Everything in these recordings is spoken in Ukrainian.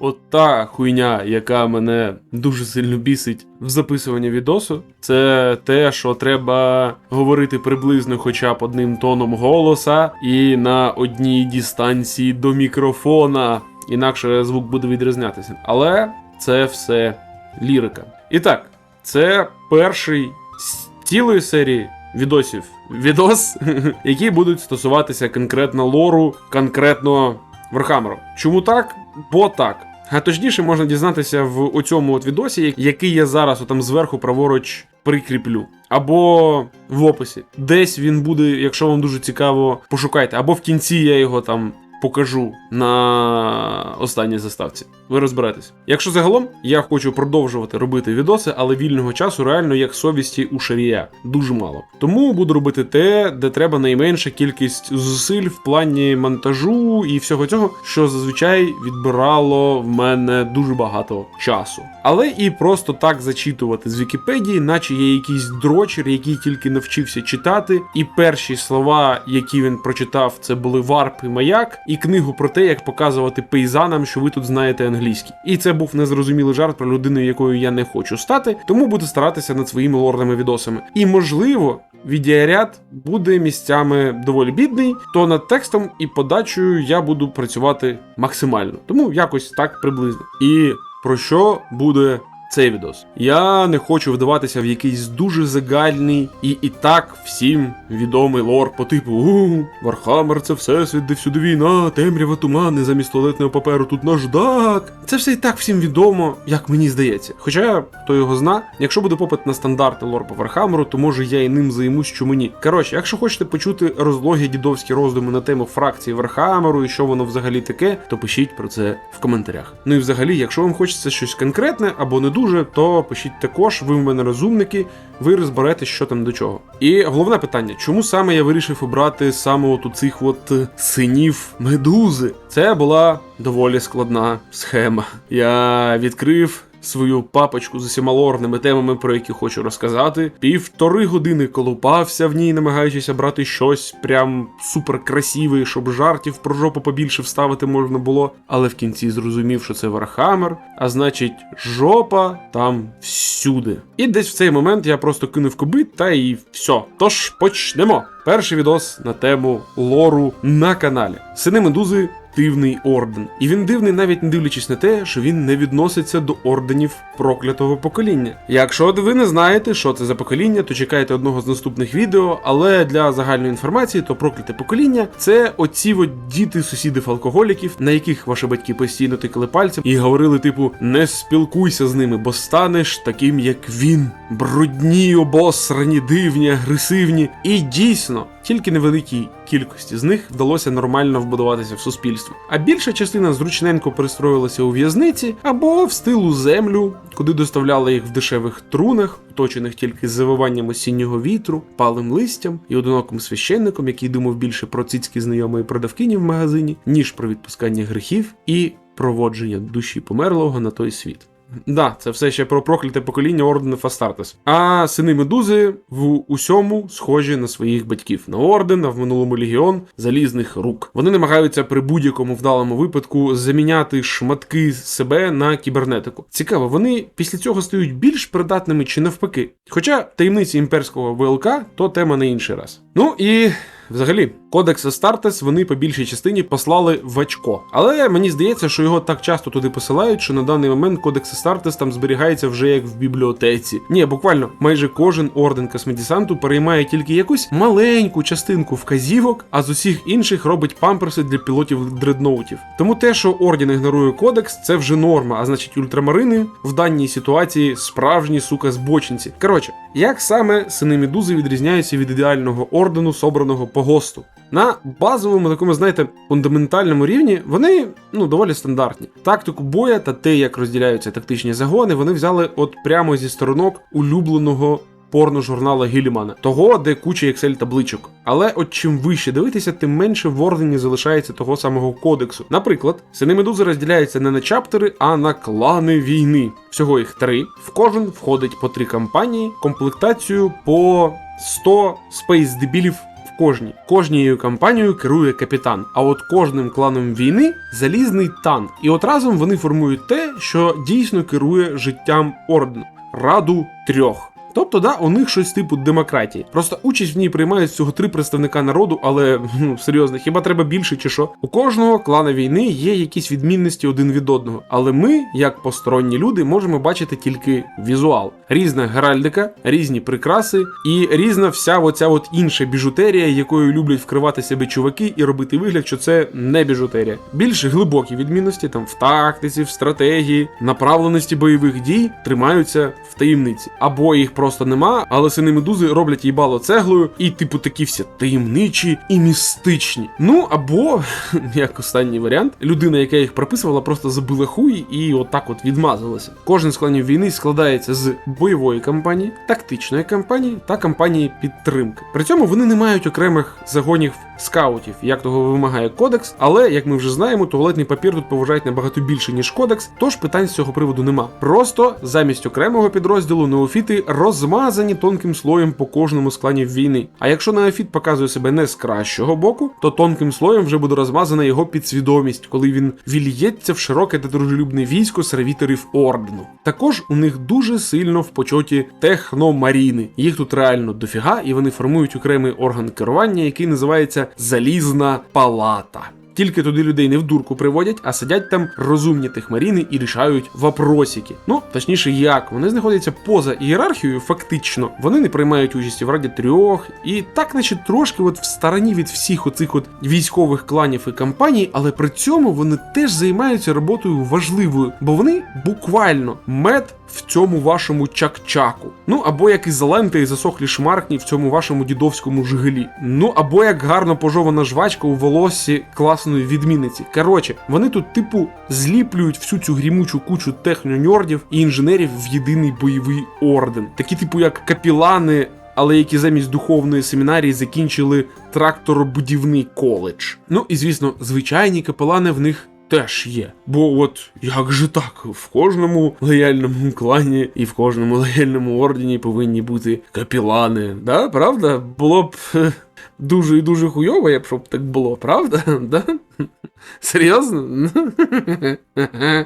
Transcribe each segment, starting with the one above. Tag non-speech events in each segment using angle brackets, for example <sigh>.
От та хуйня, яка мене дуже сильно бісить в записуванні відосу, це те, що треба говорити приблизно хоча б одним тоном голоса і на одній дистанції до мікрофона, інакше звук буде відрізнятися. Але це все лірика. І так, це перший з цілої серії відосів. Відос, <laughs> які будуть стосуватися конкретно лору, конкретно Вархаммеру. Чому так? Бо так. А точніше можна дізнатися в оцьому от відосі, який я зараз отам зверху праворуч прикріплю. Або в описі. Десь він буде, якщо вам дуже цікаво, пошукайте. Або в кінці я його там покажу на останній заставці. Ви розберетесь. Якщо загалом я хочу продовжувати робити відоси, але вільного часу реально як совісті у шарія дуже мало. Тому буду робити те, де треба найменша кількість зусиль в плані монтажу і всього цього, що зазвичай відбирало в мене дуже багато часу. Але і просто так зачитувати з Вікіпедії, наче є якийсь дрочер, який тільки навчився читати, і перші слова, які він прочитав, це були варп і маяк, і книгу про те, як показувати пейзанам, що ви тут знаєте англійський. І це був незрозумілий жарт про людину, якою я не хочу стати, тому буду старатися над своїми лорними відосами. І можливо. Відеоряд буде місцями доволі бідний, то над текстом і подачею я буду працювати максимально. Тому якось так приблизно. І про що буде цей відос? Я не хочу вдаватися в якийсь дуже загальний і і так всім відомий лор по типу у Вархаммер це всесвіт, де всюди війна, темрява тумани, замість туалетного паперу тут наждак. Це все і так всім відомо, як мені здається. Хоча хто його зна, якщо буде попит на стандарти лор по Вархаммеру, то може я і ним займусь, що мені. Коротше, якщо хочете почути розлогі дідовські роздуми на тему фракції Вархаммеру і що воно взагалі таке, то пишіть про це в коментарях. Ну і взагалі, якщо вам хочеться щось конкретне або не дуже, то пишіть також, ви в мене розумники, ви розберетесь, що там до чого. І головне питання: чому саме я вирішив обрати саме от у цих от е, синів медузи? Це була доволі складна схема. Я відкрив. Свою папочку з усіма лорними темами, про які хочу розказати. Півтори години колупався в ній, намагаючись брати щось прям супер красиве, щоб жартів про жопу побільше вставити можна було. Але в кінці зрозумів, що це Вархаммер, а значить, жопа там всюди. І десь в цей момент я просто кинув кубит та і все. Тож почнемо. Перший відос на тему лору на каналі. Сини медузи дивний орден. І він дивний, навіть не дивлячись на те, що він не відноситься до орденів проклятого покоління. Якщо ви не знаєте, що це за покоління, то чекайте одного з наступних відео. Але для загальної інформації, то прокляте покоління це оці от діти сусідів алкоголіків, на яких ваші батьки постійно тикали пальцем і говорили, типу, не спілкуйся з ними, бо станеш таким, як він. Брудні, обосрані, дивні, агресивні. І дійсно, тільки невеликій кількості з них вдалося нормально вбудуватися в суспільство. А більша частина зручненько пристроїлася у в'язниці або в стилу землю, куди доставляли їх в дешевих трунах, оточених тільки завиванням осіннього вітру, палим листям і одиноким священником, який думав більше про цицьки знайомої продавкині в магазині, ніж про відпускання гріхів і проводження душі померлого на той світ. Да, це все ще про прокляте покоління ордену Фастартес. А сини медузи в усьому схожі на своїх батьків на орден, а в минулому легіон залізних рук. Вони намагаються при будь-якому вдалому випадку заміняти шматки себе на кібернетику. Цікаво, вони після цього стають більш придатними чи навпаки. Хоча таємниці імперського ВЛК то тема на інший раз. Ну і Взагалі, кодекс Астартес вони по більшій частині послали в очко. Але мені здається, що його так часто туди посилають, що на даний момент кодекс Астартес там зберігається вже як в бібліотеці. Ні, буквально майже кожен орден космодесанту переймає тільки якусь маленьку частинку вказівок, а з усіх інших робить памперси для пілотів дредноутів. Тому те, що орден ігнорує кодекс, це вже норма, а значить, ультрамарини в даній ситуації справжні сука збочинці. Коротше, як саме сини медузи відрізняються від ідеального ордену, собраного по ГОСТу? На базовому такому, знаєте, фундаментальному рівні вони ну доволі стандартні. Тактику боя та те, як розділяються тактичні загони, вони взяли от прямо зі сторонок улюбленого порно-журнала Гілімана, того, де куча Excel табличок. Але от чим вище дивитися, тим менше в ордені залишається того самого кодексу. Наприклад, сини медузи розділяються не на чаптери, а на клани війни. Всього їх три. В кожен входить по три кампанії, комплектацію по 100 спейс дебілів в кожній. Кожнією кампанією керує капітан. А от кожним кланом війни залізний тан. І от разом вони формують те, що дійсно керує життям ордену раду трьох. Тобто, да, у них щось типу демократії. Просто участь в ній приймають всього три представника народу, але ну, серйозно, хіба треба більше чи що? У кожного клана війни є якісь відмінності один від одного. Але ми, як посторонні люди, можемо бачити тільки візуал. Різна геральдика, різні прикраси і різна вся оця от інша біжутерія, якою люблять вкривати себе чуваки і робити вигляд, що це не біжутерія. Більш глибокі відмінності там в тактиці, в стратегії, направленості бойових дій тримаються в таємниці. Або їх просто нема, але сини медузи роблять їбало цеглою, і типу такі всі таємничі і містичні. Ну або, <laughs> як останній варіант, людина, яка їх прописувала, просто забила хуй і отак от відмазалася. Кожен з кланів війни складається з бойової кампанії, тактичної кампанії та кампанії підтримки. При цьому вони не мають окремих загонів скаутів, як того вимагає кодекс, але як ми вже знаємо, туалетний папір тут поважають набагато більше, ніж кодекс, тож питань з цього приводу нема. Просто замість окремого підрозділу неофіти розмазані тонким слоєм по кожному з кланів війни. А якщо неофіт показує себе не з кращого боку, то тонким слоєм вже буде розмазана його підсвідомість, коли він вільється в широке та дружелюбне військо сервіторів ордену. Також у них дуже сильно в почоті техномаріни. Їх тут реально дофіга, і вони формують окремий орган керування, який називається Залізна Палата. Тільки туди людей не в дурку приводять, а сидять там розумні техмаріни і рішають вопросики. Ну, точніше, як вони знаходяться поза ієрархією, фактично. Вони не приймають участі в раді трьох, і так, наче трошки от в стороні від всіх оцих от військових кланів і кампаній, але при цьому вони теж займаються роботою важливою, бо вони буквально мед в цьому вашому чак-чаку. Ну або як ізоленти і засохлі шмаркні в цьому вашому дідовському жигелі. Ну або як гарно пожована жвачка у волоссі класної відмінниці. Коротше, вони тут, типу, зліплюють всю цю грімучу кучу техноньордів і інженерів в єдиний бойовий орден. Такі, типу, як капілани. Але які замість духовної семінарії закінчили тракторобудівний коледж. Ну і звісно, звичайні капелани в них теж є. Бо от як же так, в кожному лояльному клані і в кожному лояльному ордені повинні бути капілани. Да, правда? Було б дуже і дуже хуйово, якщо б так було, правда? <laughs> Да? Серйозно?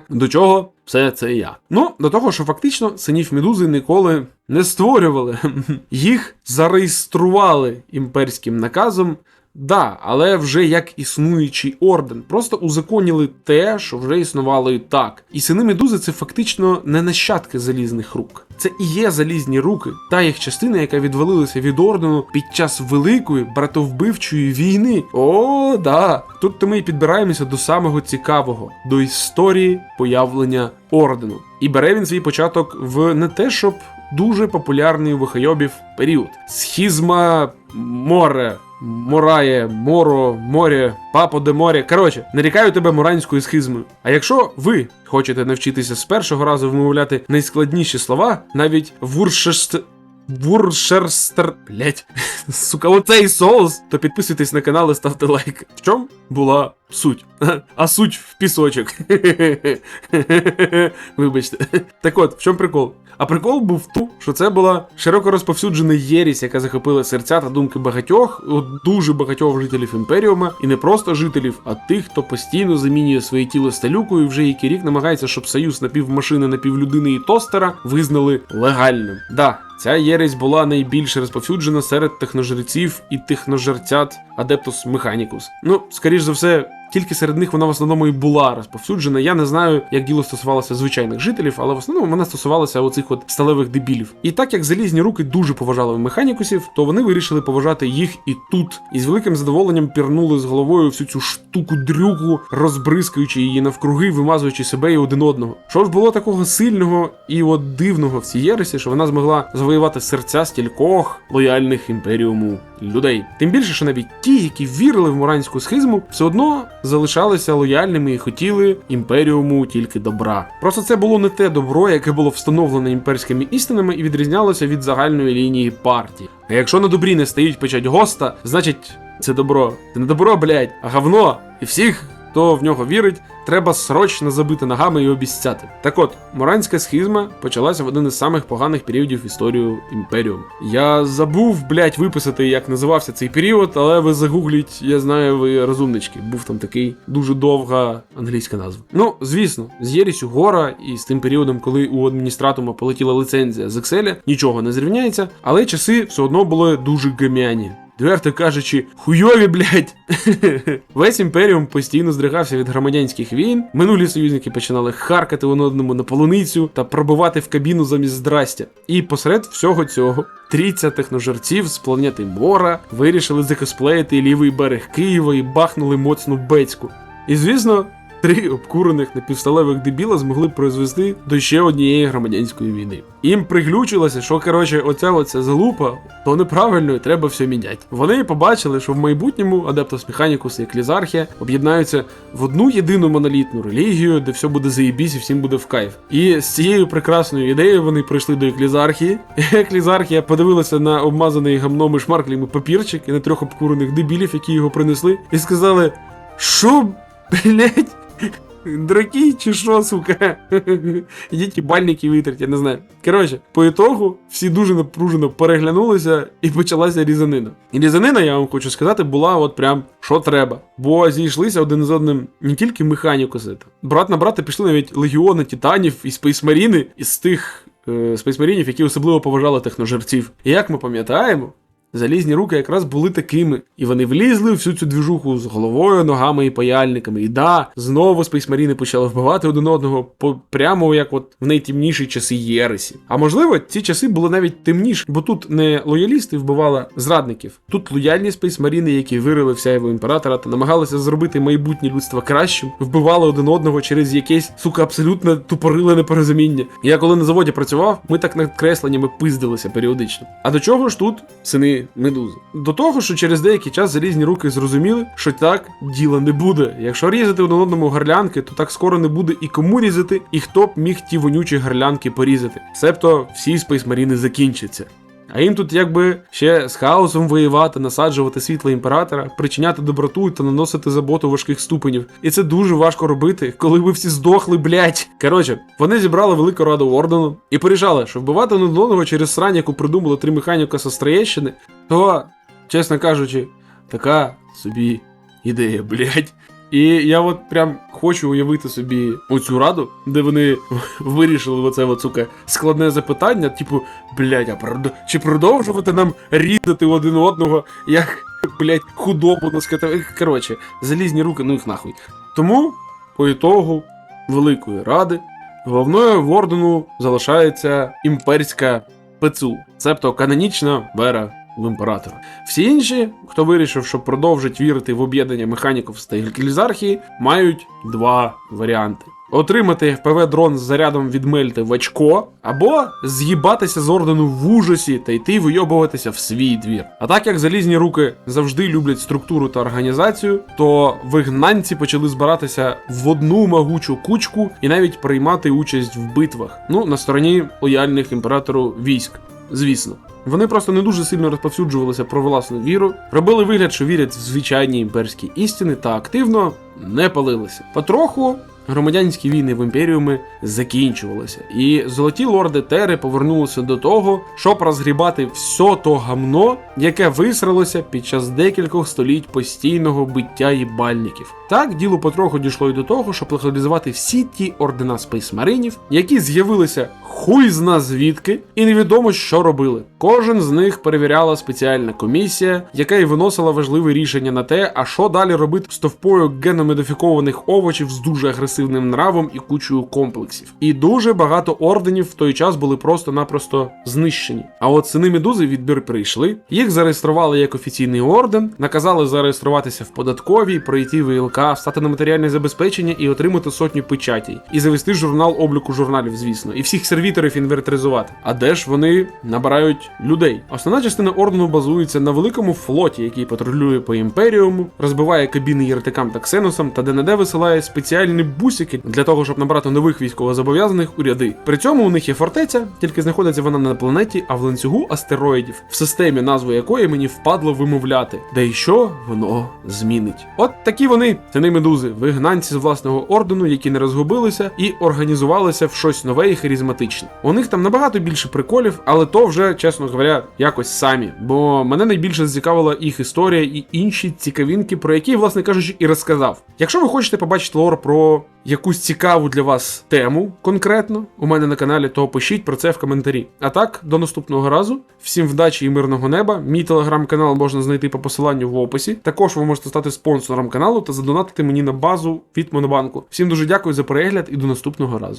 До чого все це я? Ну, до того, що фактично синів медузи ніколи не створювали. <laughs> Їх зареєстрували імперським наказом. Да, але вже як існуючий орден. Просто узаконіли те, що вже існувало і так. І сини медузи це фактично не нащадки залізних рук. Це і є залізні руки, та їх частина, яка відвалилася від ордену під час великої братовбивчої війни. О, да. Тут то ми і підбираємося до самого цікавого, до історії появлення ордену. І бере він свій початок в не те, щоб дуже популярний у вихайобів період. Схізма море. Морає, моро, море, папо де море. Коротше, нарікаю тебе моранською схизмою. А якщо ви хочете навчитися з першого разу вимовляти найскладніші слова, навіть вуршест. Вуршерстер. Блять, <laughs> сука, оцей соус, то підписуйтесь на канал і ставте лайк. В чому була суть? <laughs> А суть в пісочок. <laughs> Вибачте. Так от, в чому прикол? А прикол був в тому, що це була широко розповсюджена єрість, яка захопила серця та думки багатьох, дуже багатьох жителів імперіума, і не просто жителів, а тих, хто постійно замінює своє тіло сталюкою і вже який рік намагається, щоб союз напівмашини, напівлюдини і тостера визнали легальним. Да, Ця єресь була найбільш розповсюджена серед техножреців і техножерцят Адептус Mechanicus. Ну, скоріш за все, тільки серед них вона в основному і була розповсюджена. Я не знаю, як діло стосувалося звичайних жителів, але в основному вона стосувалася оцих от сталевих дебілів. І так як залізні руки дуже поважали механікусів, то вони вирішили поважати їх і тут. І з великим задоволенням пірнули з головою всю цю штуку дрюку, розбризкуючи її навкруги, вимазуючи себе і один одного. Що ж було такого сильного і от дивного в цій єресі, що вона змогла завоювати серця стількох лояльних імперіуму людей. Тим більше, що навіть ті, які вірили в моранську схизму, все одно залишалися лояльними і хотіли імперіуму тільки добра. Просто це було не те добро, яке було встановлене імперськими істинами і відрізнялося від загальної лінії партії. А якщо на добрі не стають печать госта, значить це добро. Це не добро, блядь, а говно. І всіх хто в нього вірить, треба срочно забити ногами і обіцяти. Так от, моранська схизма почалася в один із самих поганих періодів в історію імперіуму. Я забув, блять, виписати, як називався цей період, але ви загугліть, я знаю, ви розумнички. Був там такий дуже довга англійська назва. Ну, звісно, з Єрісю Гора і з тим періодом, коли у адміністратума полетіла лицензія з Excel, нічого не зрівняється, але часи все одно були дуже гам'яні. Відверто кажучи, хуйові, блядь. <laughs> Весь імперіум постійно здригався від громадянських війн. Минулі союзники починали харкати один одному на полуницю та пробивати в кабіну замість здрастя. І посеред всього цього трійця техножерців з планети Мора вирішили закосплеїти лівий берег Києва і бахнули моцну бецьку. І звісно. Три обкурених напівсталевих дебіла змогли призвести до ще однієї громадянської війни. Їм приглючилося, що коротше, оця оця залупа, то неправильно і треба все міняти. Вони побачили, що в майбутньому Адептус Механікус і Еклізархія об'єднаються в одну єдину монолітну релігію, де все буде заєбісь і всім буде в кайф. І з цією прекрасною ідеєю вони прийшли до Еклізархії. <laughs> Еклізархія подивилася на обмазаний гамном і шмарклями папірчик і на трьох обкурених дебілів, які його принесли, і сказали: Що, блять? Драки чи що, сука? <laughs> Ідіть і бальники витрать, я не знаю. Коротше, по ітогу всі дуже напружено переглянулися і почалася різанина. І різанина, я вам хочу сказати, була от прям що треба. Бо зійшлися один з одним не тільки механікуси. Брат на брата пішли навіть легіони титанів і спейсмаріни із тих спейсмарінів, які особливо поважали техножерців. І як ми пам'ятаємо, Залізні руки якраз були такими, і вони влізли всю цю двіжуху з головою, ногами і паяльниками. І да, знову спейсмаріни почали вбивати один одного по прямо як от в найтемніші часи Єресі. А можливо, ці часи були навіть темніші, бо тут не лоялісти вбивали зрадників, тут лояльні спейсмаріни, які вирили вся його імператора та намагалися зробити майбутнє людство кращим, вбивали один одного через якесь сука абсолютно тупориле непорозуміння. Я коли на заводі працював, ми так над кресленнями пиздилися періодично. А до чого ж тут сини медузи? До того, що через деякий час залізні руки зрозуміли, що так діла не буде. Якщо різати один одному гарлянки, то так скоро не буде і кому різати, і хто б міг ті вонючі гарлянки порізати. Себто всі спейсмаріни закінчаться. А їм тут якби ще з хаосом воювати, насаджувати світло імператора, причиняти доброту та наносити заботу важких ступенів. І це дуже важко робити, коли ви всі здохли, блять. Коротше, вони зібрали велику раду ордену і порішали, що вбивати одного через срань, яку придумали три механіка з Остроєщини, то, чесно кажучи, така собі ідея, блять. І я от прям хочу уявити собі оцю раду, де вони <laughs> вирішили оце от, сука, складне запитання, типу, блядь, а прод... чи продовжувати нам різати один одного, як, блядь, худобу на скота. Коротше, залізні руки, ну їх нахуй. Тому, по ітогу Великої Ради, головною в ордену залишається імперська ПЦУ, цебто канонічна вера в імператора. Всі інші, хто вирішив, що продовжить вірити в об'єднання механіків з Тегелізархії, мають два варіанти. Отримати FPV дрон з зарядом від Мельти в очко, або з'їбатися з ордену в ужасі та йти вийобуватися в свій двір. А так як залізні руки завжди люблять структуру та організацію, то вигнанці почали збиратися в одну могучу кучку і навіть приймати участь в битвах. Ну, на стороні лояльних імператору військ, звісно. Вони просто не дуже сильно розповсюджувалися про власну віру, робили вигляд, що вірять в звичайні імперські істини та активно не палилися. Потроху громадянські війни в імперіуми закінчувалися, і золоті лорди Тери повернулися до того, щоб розгрібати все то гамно, яке висралося під час декількох століть постійного биття їбальників. Так діло потроху дійшло й до того, щоб легалізувати всі ті ордена спейсмаринів, які з'явилися хуй зна звідки, і невідомо, що робили. Кожен з них перевіряла спеціальна комісія, яка й виносила важливе рішення на те, а що далі робити з товпою геномодифікованих овочів з дуже агресивним нравом і кучою комплексів. І дуже багато орденів в той час були просто-напросто знищені. А от сини медузи відбір прийшли, їх зареєстрували як офіційний орден, наказали зареєструватися в податковій, пройти ВЛК, встати на матеріальне забезпечення і отримати сотню печатей, і завести журнал обліку журналів, звісно, і всіх сервіторів інвентаризувати. А де ж вони набирають людей? Основна частина ордену базується на великому флоті, який патрулює по імперіуму, розбиває кабіни єретикам та ксеносам, та де-не-де висилає спеціальні бусики для того, щоб набрати нових військовозобов'язаних у ряди. При цьому у них є фортеця, тільки знаходиться вона не на планеті, а в ланцюгу астероїдів, в системі, назву якої мені впадло вимовляти, де і що воно змінить. От такі вони, сини медузи, вигнанці з власного ордену, які не розгубилися і організувалися в щось нове і харизматичне. У них там набагато більше приколів, але то вже, чесно говоря, якось самі. Бо мене найбільше зацікавила їх історія і інші цікавинки, про які, власне кажучи, і розказав. Якщо ви хочете побачити лор про якусь цікаву для вас тему конкретно у мене на каналі, то пишіть про це в коментарі. А так, до наступного разу. Всім вдачі і мирного неба. Мій телеграм-канал можна знайти по посиланню в описі. Також ви можете стати спонсором каналу та задонатити мені на базу від Монобанку. Всім дуже дякую за перегляд і до наступного разу.